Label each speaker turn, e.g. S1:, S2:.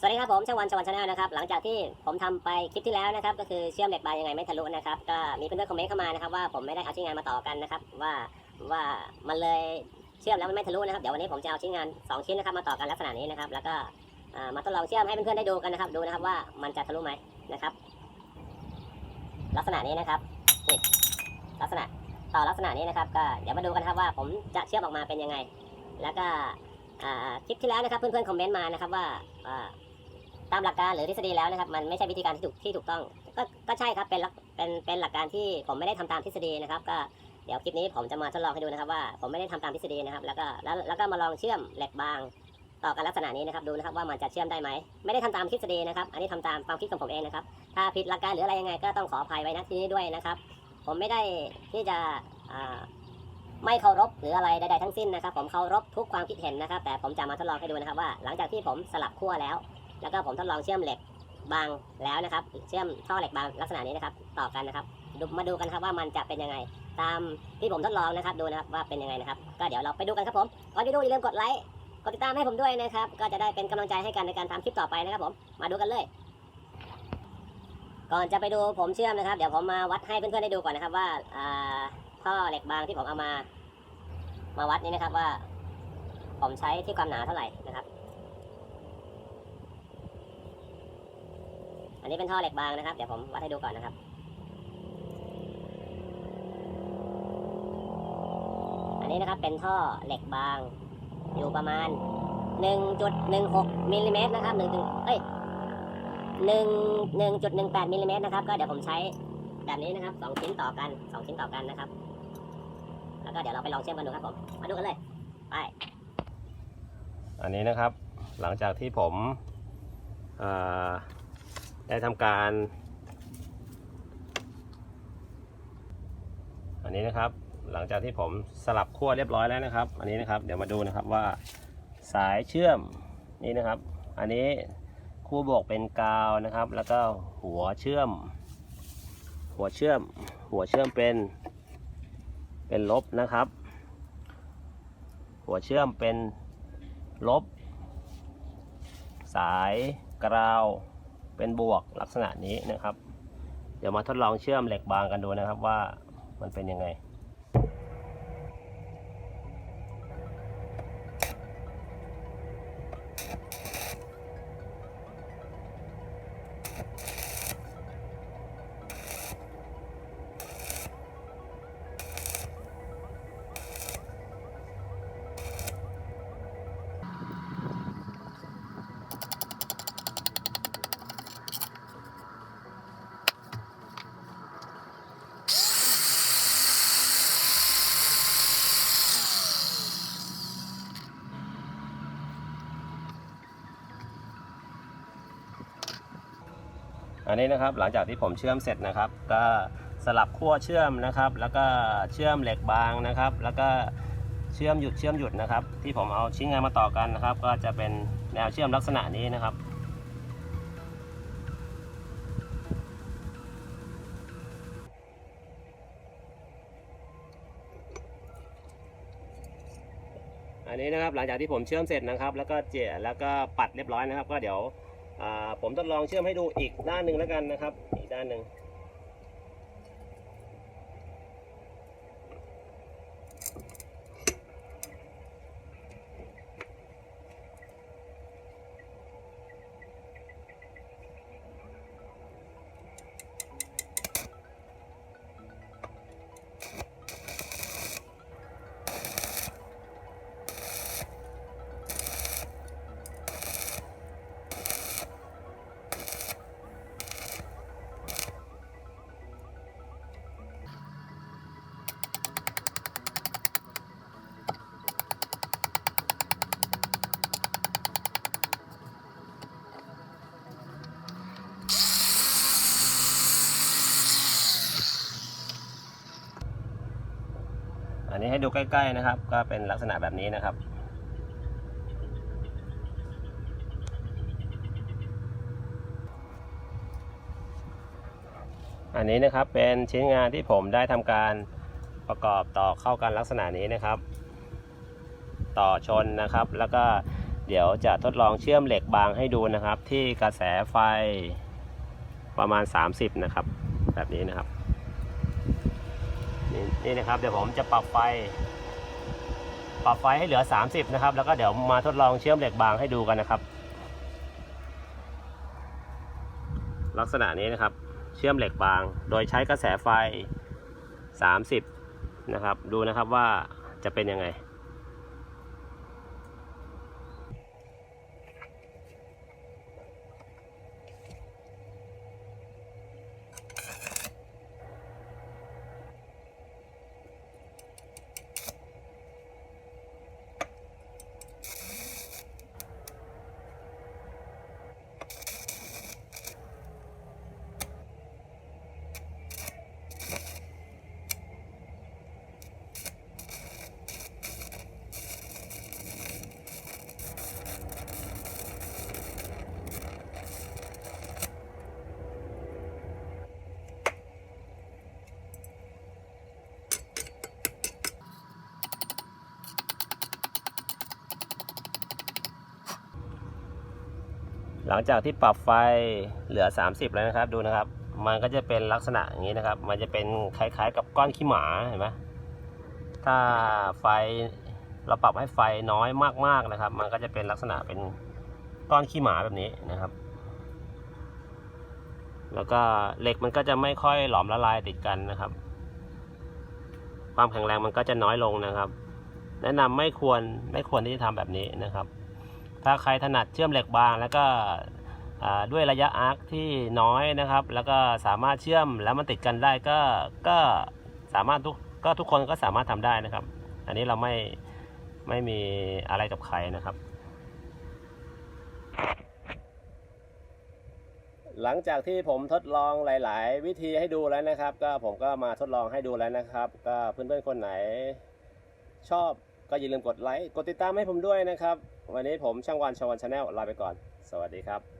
S1: สวัสดีครับผมชวันชวันชาแนลนะครับหลังจากที่ผมทำไปคลิปที่แล้วนะครับก็คือเชื่อมเหล็กบาร์ยังไงไม่ทะลุนะครับก็มีเพื่อนๆคอมเมนต์เข้ามานะครับว่าผมไม่ได้เอาชิ้นงานมาต่อกันนะครับว่าว่ามันเลยเชื่อมแล้วมันไม่ทะลุนะครับเดี๋ยววันนี้ผมจะเอาชิ้นงานสองชิ้นนะครับมาต่อกันลักษณะนี้นะครับแล้วก็มาทดลองเชื่อมให้เพื่อนๆได้ดูกันนะครับดูนะครับว่ามันจะทะลุไหมนะครับ ลักษณะนี้นะครับนี่ลักษณะต่อลักษณะนี้นะครับก็เดี๋ยวมาดูกันครับว่าผมจะเชื่อมออกมาเป็นยังไง แล้วก็คลิปที่แล้วนะครับเพื่อนๆคอมเมนต์มานะครับว่า ตามหลักการหรือทฤษฎีแล้วนะครับ มันไม่ใช่วิธีการที่ถูกที่ถูกต้อง ก็ก็ใช่ครับเป็นเป็นเป็นหลักการที่ผมไม่ได้ทำตามทฤษฎีนะครับ ก็เดี๋ยวคลิปนี้ผมจะมาทดลองให้ดูนะครับว่าผมไม่ได้ทำตามทฤษฎีนะครับ แล้วก็แล้วแล้วก็มาลองเชื่อมเหล็กบางต่อกันลักษณะนี้นะครับดูนะครับว่ามันจะเชื่อมได้ไหมไม่ได้ทำตามทฤษฎีนะครับ อันนี้ทำตามความคิดของผมเองนะครับ ถ้าผิดหลักการหรืออะไรยังไงก็ต้องขออภัยไว้ณที่นี้ด้วยนะครับ ผมไม่ได้ที่จะไม่เคารพหรืออะไรใดๆทั้งสิ้นนะครับ ผมเคารพทุกความคิดเห็นนะครับ แต่ผมจะมาทดลองให้ดูนะครับว่า หลังจากที่ผมสลับขั้วแล้ว แล้วก็ผมทดลองเชื่อมเหล็กบางแล้วนะครับ เชื่อมท่อเหล็กบางลักษณะนี้นะครับ ต่อกันนะครับดูมาดูกันครับว่ามันจะเป็นยังไง ตามที่ผมทดลองนะครับดูนะครับว่าเป็นยังไงนะครับ ก็เดี๋ยวเราไปดูกันครับผมก่อนไปดูอย่าลืมกดไลค์กดติดตามให้ผมด้วยนะครับ ก็จะได้เป็นกำลังใจให้กันในการทำคลิปต่อไปนะครับ ผมมาดูกันเลย ก่อนจะไปดูผมเชื่อมนะครับ เดี๋ยวผมมาวัดให้เพื่อนๆได้ดูก่อนนะครับ ว่าอ่าท่อเหล็กบางที่ผมเอามา มาวัดนี้นะครับว่า ผมใช้ที่ความหนาเท่าไหร่นะครับ นนี้เป็นท่อเหล็กบางนะครับ เดี๋ยวผมวัดให้ดูก่อนนะครับอันนี้นะครับเป็นท่อเหล็กบาง อยู่ประมาณ 1.16มิลลิเมตรนะครับ1ถึงเอ้ย1 1.18มิลลิเมตรนะครับ ก็เดี๋ยวผมใช้แบบนี้นะครับ2ชิ้นต่อกัน2ชิ้นต่อกันนะครับ แล้วก็เดี๋ยวเราไปลองเชื่อมกันดูครับผม มาดูกันเลย ไป
S2: อันนี้นะครับ หลังจากที่ผมอ่า ได้ทำการ อันนี้นะครับหลังจากที่ผมสลับขั้วเรียบร้อยแล้วนะครับ อันนี้นะครับเดี๋ยวมาดูนะครับว่าสายเชื่อมนี่นะครับ อันนี้คู่บวกเป็นกาวนะครับ แล้วก็หัวเชื่อม หัวเชื่อม หัวเชื่อมเป็น เป็นลบนะครับ หัวเชื่อมเป็นลบ สายกราว เป็นบวกลักษณะนี้นะครับ เดี๋ยวมาทดลองเชื่อมเหล็กบางกันดูนะครับว่ามันเป็นยังไง อันนี้นะครับหลังจากที่ผมเชื่อมเสร็จนะครับ ก็สลับขั้วเชื่อมนะครับ แล้วก็เชื่อมเหล็กบางนะครับ แล้วก็เชื่อมหยุดเชื่อมหยุดนะครับ ที่ผมเอาชิ้นงานมาต่อกันนะครับ ก็จะเป็นแนวเชื่อมลักษณะนี้นะครับอันนี้นะครับหลังจากที่ผมเชื่อมเสร็จนะครับ แล้วก็เจียแล้วก็ปัดเรียบร้อยนะครับ ก็เดี๋ยว ผมทดลองเชื่อมให้ดูอีกด้านหนึ่งแล้วกันนะครับ อีกด้านหนึ่ง นนี้ให้ดูใกล้ ๆนะครับ ก็เป็นลักษณะแบบนี้นะครับ อันนี้นะครับเป็นชิ้นงานที่ผมได้ทำการประกอบต่อเข้ากันลักษณะนี้นะครับ ต่อชนนะครับ แล้วก็เดี๋ยวจะทดลองเชื่อมเหล็กบางให้ดูนะครับ ที่กระแสไฟประมาณ 30 นะครับ แบบนี้นะครับ นี่นะครับ เดี๋ยวผมจะปรับไฟ ปรับไฟให้เหลือ 30 นะครับ แล้วก็เดี๋ยวมาทดลองเชื่อมเหล็กบางให้ดูกันนะครับ ลักษณะนี้นะครับ เชื่อมเหล็กบาง โดยใช้กระแสไฟ 30 นะครับ ดูนะครับว่าจะเป็นยังไง หลังจากที่ปรับไฟเหลือ 30 แล้วนะครับ ดูนะครับ มันก็จะเป็นลักษณะอย่างนี้นะครับ มันจะเป็นคล้ายๆ กับก้อนขี้หมาเห็นไหมถ้าไฟเราปรับให้ไฟน้อยมากๆนะครับ มันก็จะเป็นลักษณะเป็นก้อนขี้หมาแบบนี้นะครับ แล้วก็เหล็กมันก็จะไม่ค่อยหลอมละลายติดกันนะครับ ความแข็งแรงมันก็จะน้อยลงนะครับ แนะนำไม่ควรไม่ควรที่จะทำแบบนี้นะครับ ถ้าใครถนัดเชื่อมเหล็กบางแล้วก็ด้วยระยะอาร์คที่น้อยนะครับ แล้วก็สามารถเชื่อมแล้วมันติดกันได้ก็ก็สามารถทุกก็ทุกคนก็สามารถทำได้นะครับ อันนี้เราไม่ไม่มีอะไรกับใครนะครับ หลังจากที่ผมทดลองหลาย ๆ วิธีให้ดูแล้วนะครับ ก็ผมก็มาทดลองให้ดูแล้วนะครับ ก็เพื่อนๆคนไหนชอบก็อย่าลืมกดไลค์กดติดตามให้ผมด้วยนะครับ วันนี้ผมช่างวันชาวันชาแนลลาไปก่อน สวัสดีครับ